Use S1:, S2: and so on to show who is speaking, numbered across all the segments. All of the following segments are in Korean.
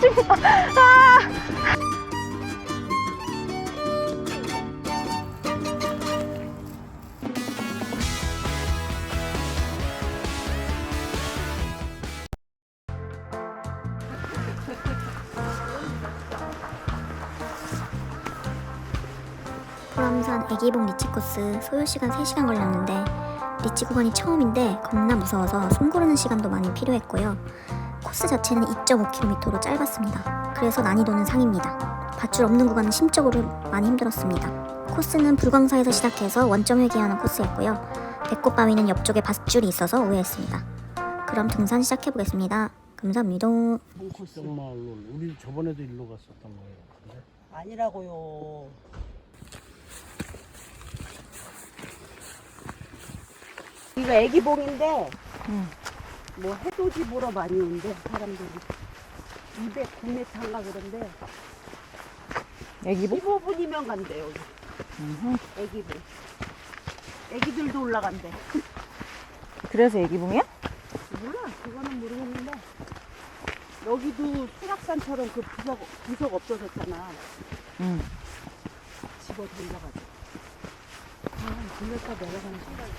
S1: 마. 아.
S2: 호람산 애기봉 리치 코스 소요 시간 3시간 걸렸는데 리치 구간이 처음인데 겁나 무서워서 숨 고르는 시간도 많이 필요했고요. 코스 자체는 2.5km로 짧았습니다. 그래서 난이도는 상입니다. 밧줄 없는 구간은 심적으로 많이 힘들었습니다. 코스는 불광사에서 시작해서 원점 회귀하는 코스였고요. 배꼽 바위는 옆쪽에 밧줄이 있어서 우회했습니다. 그럼 등산 시작해 보겠습니다. 감사합니다.
S3: 마을로 우리 저번에도 일로 갔었던 거예요. 근데
S4: 아니라고요. 이거 애기봉인데 뭐 해돋이 보러 많이 온대 사람들이. 209m인가 그런데
S1: 애기복?
S4: 15분이면 간대 여기. 애기봉 애기들도 올라간대.
S1: 그래서 애기봉이야?
S4: 몰라 그거는 모르겠는데. 여기도 수락산처럼 그 부석 부석 없어졌잖아.
S1: 응.
S4: 집어 던져가지고. 아 들렸다 내려가는 순간.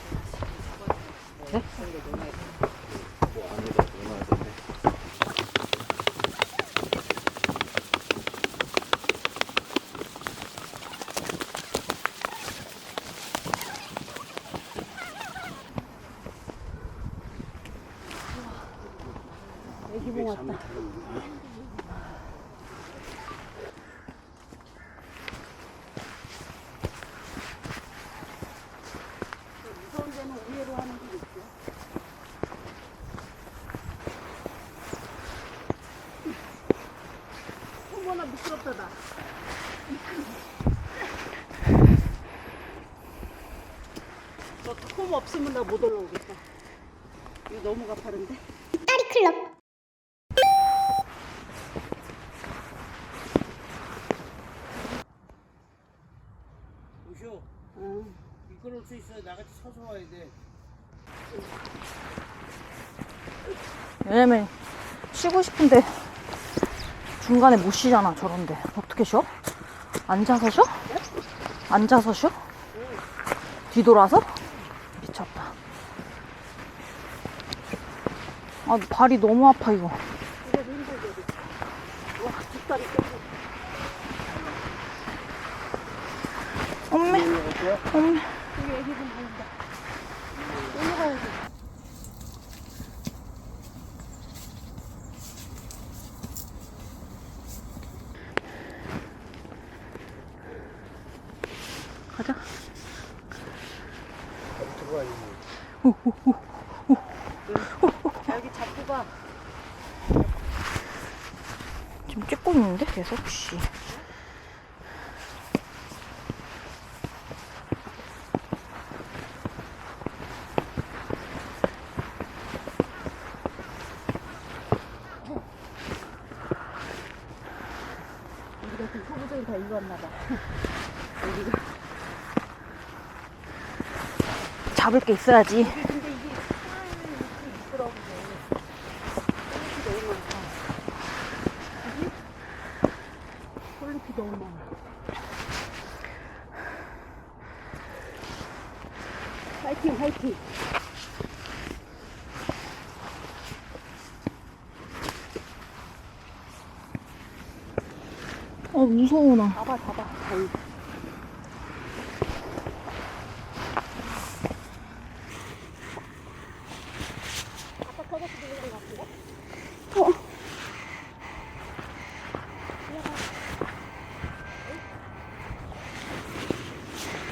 S1: 네?
S4: 애기봉 왔다 무서운 데는 의외로 하는 게 있죠. 어머나 미끄럽다 나. 없으면 나 못 올라오겠다. 이거 너무 가파른데?
S3: 오쇼
S4: 응.
S3: 미끄러울 수 있어요. 나같이 서서 와야 돼.
S1: 왜냐면 쉬고 싶은데 중간에 못 쉬잖아 저런데 어떻게 쉬어? 앉아서 쉬어? 앉아서 쉬어? 뒤돌아서? 미쳤다 아 발이 너무 아파 이거. 엄매 엄매. 가자
S4: 자, 여기 잡고 가.
S1: 지금 찍고 있는데 계속 씨
S4: 같은 초보자는 다 이거 왔나 봐. 여기가.
S1: 잡을 게 있어야지
S4: 근데 이게 풀이 미끄러운데. 폴리피 너무 많다. 그지? 폴리피 너무 많아. 화이팅, 화이팅.
S1: 어 무서워 나
S4: 잡아, 잡아. 것 같은데?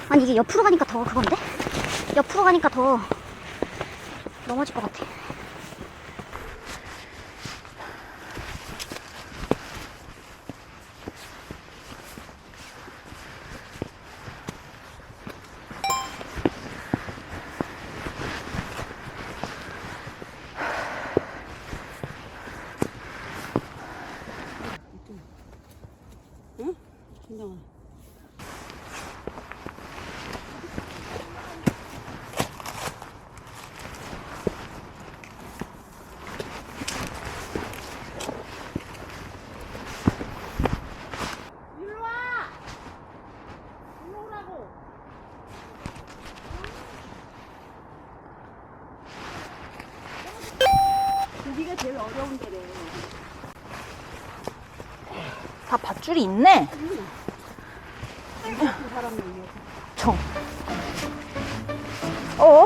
S2: 아니 이게 옆으로 가니까 더 그건데? 옆으로 가니까 더 넘어질 것 같아.
S4: 응? 진정아.
S1: 줄이 있네. 청. 어?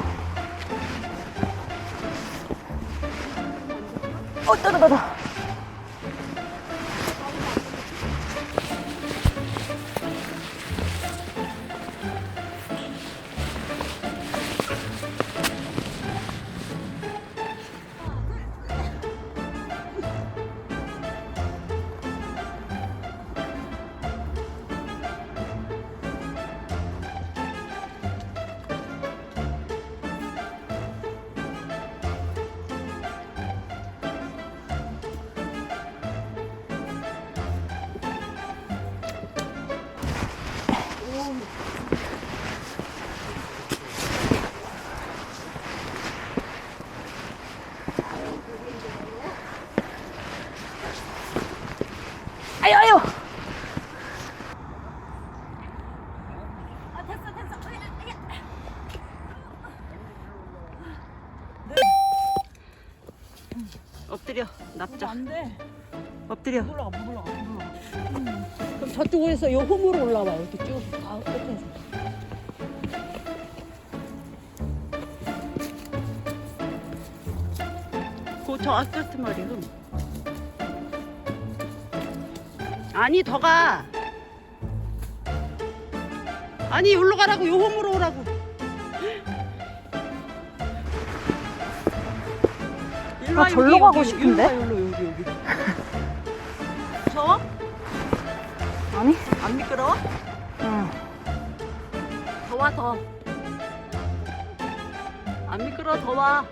S1: 어, 따다다다.
S4: 엎드려 납작.
S1: 안 돼.
S4: 엎드려.
S1: 올라가, 못 올라가, 못 올라가.
S4: 그럼 저쪽에서 요 홈으로 올라와 이렇게 쭉. 아, 끝에서 그저 아스팔트 말이야 아니 더가. 아니 여기로 가라고. 요 홈으로 오라고 일로
S1: 아,
S4: 와,
S1: 절로
S4: 여기,
S1: 가고
S4: 여기,
S1: 싶은데?
S4: 여기로 와, 여기로 여기 여기 저?
S1: 아니?
S4: 안 미끄러워?
S1: 응.
S4: 더 와, 더. 안 미끄러, 더 와.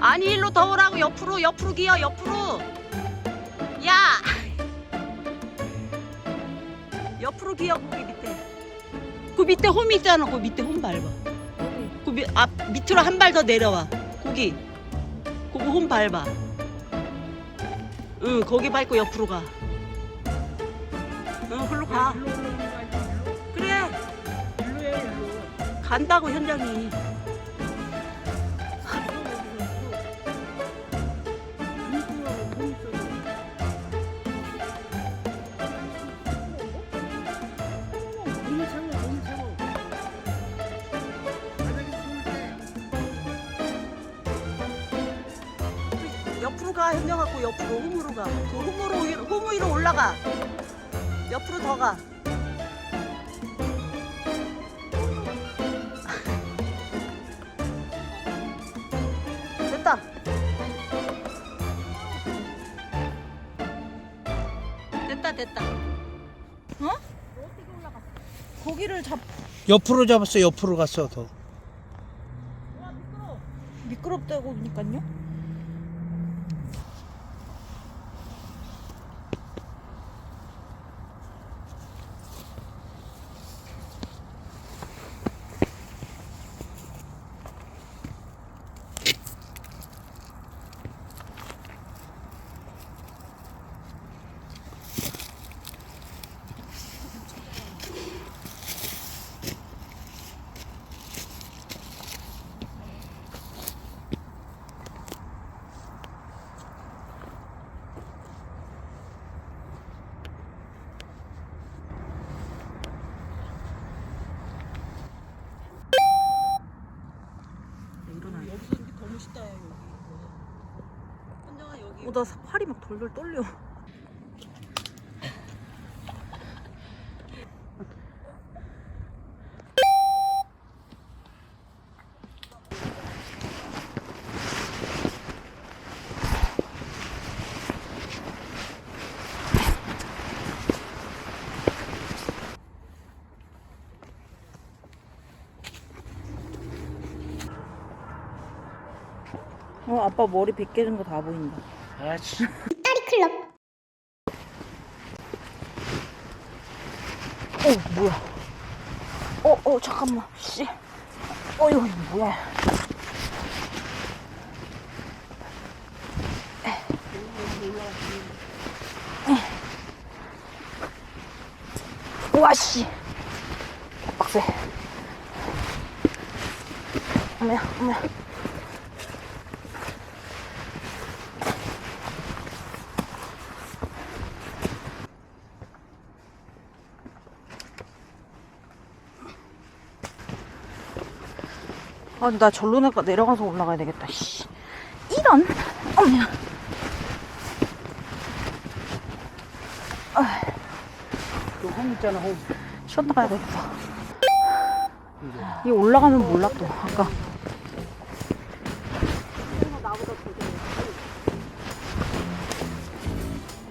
S4: 아니, 일로 더 오라고, 옆으로, 옆으로 기어, 옆으로. 야! 옆으로 기어, 거기 밑에. 그 밑에 홈이 있잖아, 그 밑에 홈 밟아. 그 밑, 앞, 밑으로 한 발 더 내려와. 거기. 홈 밟아. 응, 거기 밟고 옆으로 가. 응, 글로 가. 그래. 간다고 현장이. 가 현장하고 옆으로 홈으로 가. 그 홈으로 위로- 홈 위로 올라가. 옆으로 더 가. 됐다. 됐다 됐다.
S1: 거기를 잡,
S3: 옆으로 잡았어. 옆으로 갔어. 더.
S1: 미끄럽다고 그러니까요?
S4: 여기서 이렇게 더 멋있다 여기. 현장아 여기.
S1: 어, 나 팔이 막 돌돌 떨려. 어, 아빠 머리 벗겨진 거 다 보인다.
S3: 아씨.
S1: 어, 뭐야? 어, 어, 잠깐만. 씨. 어, 이거 뭐야? 우와, 씨. 빡세. 어머야, 어머야. 아, 나 절로 내가 내려가서 올라가야 되겠다. 씨. 이런. 어머야.
S3: 그홈 있잖아 홈.
S1: 쉬었다 가야 되겠어. 이 올라가면 몰라 또. 아까.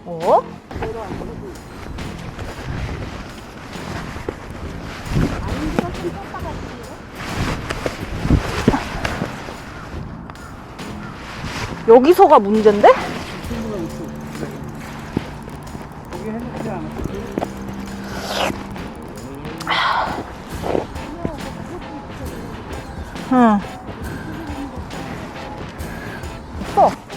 S1: 어? 여기서가 문제인데? 응. 있어.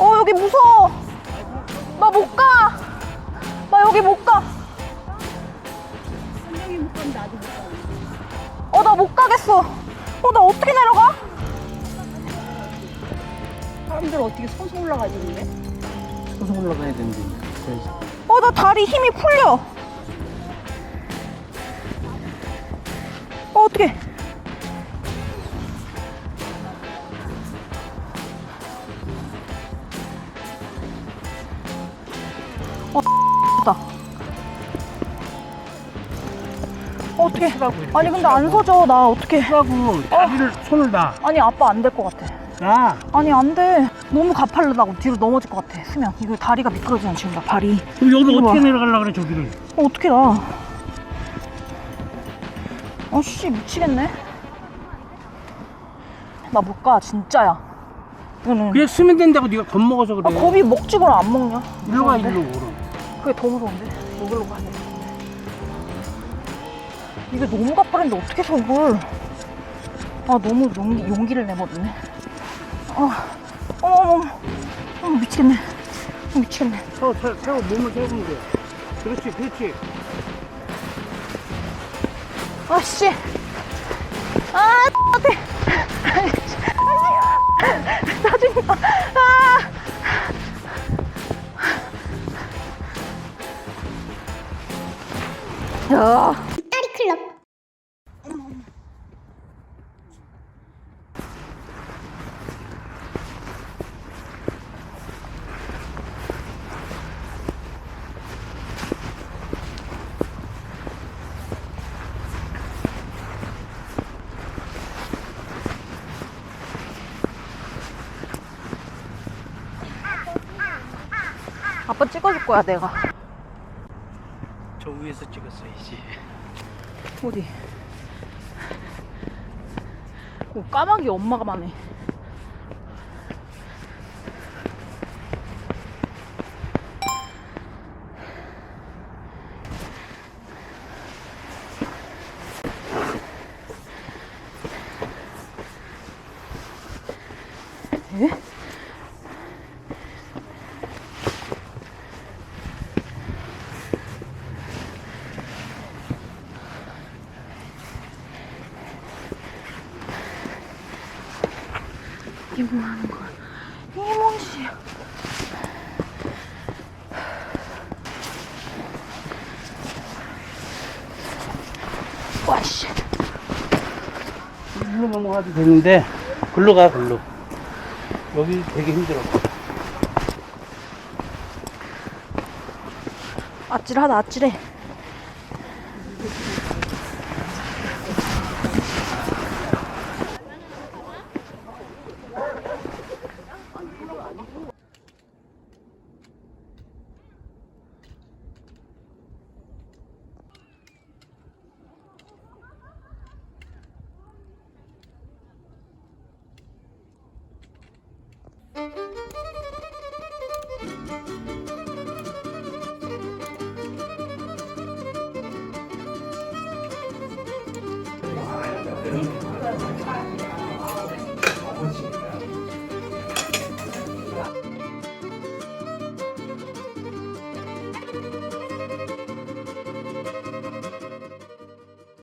S1: 어 여기 무서워. 나 못 가. 나 여기 못가. 어 나 못 가겠어. 어 나 어떻게 내려가?
S4: 사람들 어떻게 서서 올라가지는데?
S3: 서서 올라가야 되는데.
S1: 어 나 다리 힘이 풀려. 어 어떡해 어 다 어, 어떡해 아니 근데 안 서져 나 어떡해
S3: 하고 다리를 손을 놔.
S1: 아니 아빠 안 될 것 같아
S3: 놔.
S1: 아니 안 돼 너무 가팔르다고 뒤로 넘어질 것 같아 수면 이거 다리가 미끄러지는 지금 나 발이
S3: 그럼 여기
S1: 이리
S3: 어떻게
S1: 와.
S3: 내려가려고 그래 저기를.
S1: 어, 어떻게 나? 아씨 미치겠네. 나 못 가 진짜야. 이거는
S3: 그냥 쓰면 된다고 네가 겁먹어서
S1: 아,
S3: 그래.
S1: 겁이 먹지거나 안 먹냐?
S3: 일로 가? 일로 오라.
S1: 그게 더 무서운데? 여기로 가야 돼. 이게 너무 가파른데 어떻게 서 이걸? 아 너무 용기, 용기를 내버리네. 아, 어머 어머 어머 미치겠네. 어, 미치겠네.
S3: 세워 세워 세워 몸을 세우면 돼. 그렇지 그렇지.
S1: 아씨. 아, 어때? 야.
S2: 딸이 클럽.
S1: 아빠 찍어줄 거야, 내가.
S3: 저 위에서 찍었어야지.
S1: 어디? 오, 까마귀 엄마가 많네. 에? 뭐 하는 거야? 이게 뭔 짓이야? 와씨.
S3: 일로 넘어가도 되는데 글로 가 글로. 여기 되게 힘들어.
S1: 아찔하다 아찔해. 你个